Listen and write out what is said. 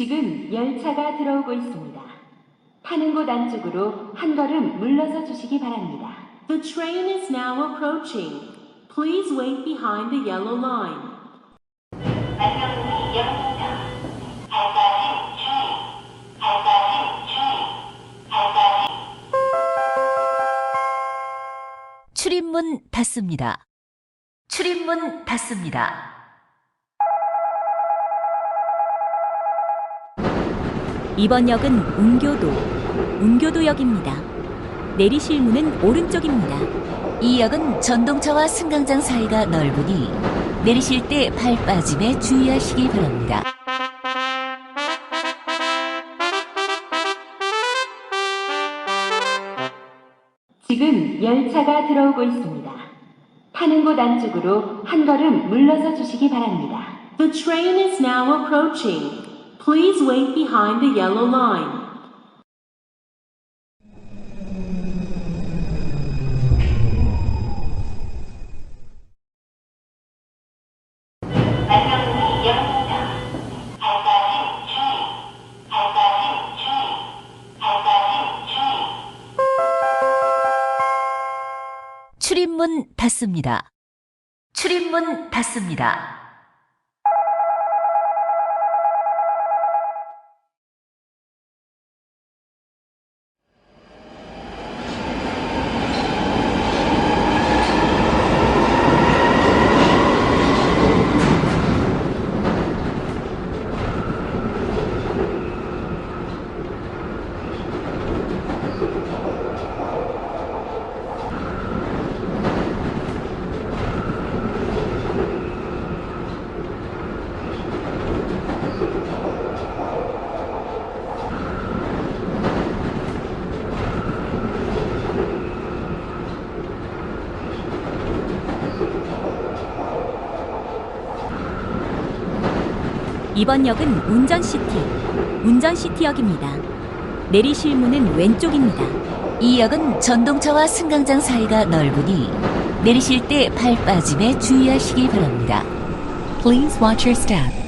열차가 들어오고 있습니다. 타는 곳 안쪽으로 한 걸음 물러서 주시기 바랍니다. The train is now approaching. Please wait behind the yellow line. 안녕문이 열립니다. 발사진 주의. 발사진 주의. 발사진 출입문 닫습니다. 출입문 닫습니다. 이번 역은 운교도, 운교도역입니다. 내리실 문은 오른쪽입니다. 이 역은 전동차와 승강장 사이가 넓으니 내리실 때 발 빠짐에 주의하시기 바랍니다. 지금 열차가 들어오고 있습니다. 타는 곳 안쪽으로 한 걸음 물러서 주시기 바랍니다. The train is now approaching. Please wait behind the yellow line. 출입문 닫습니다. 출입문 닫습니다. 이번 역은 운전시티, 운전시티역입니다. 내리실 문은 왼쪽입니다. 이 역은 전동차와 승강장 사이가 넓으니 내리실 때 발 빠짐에 주의하시기 바랍니다. Please watch your step.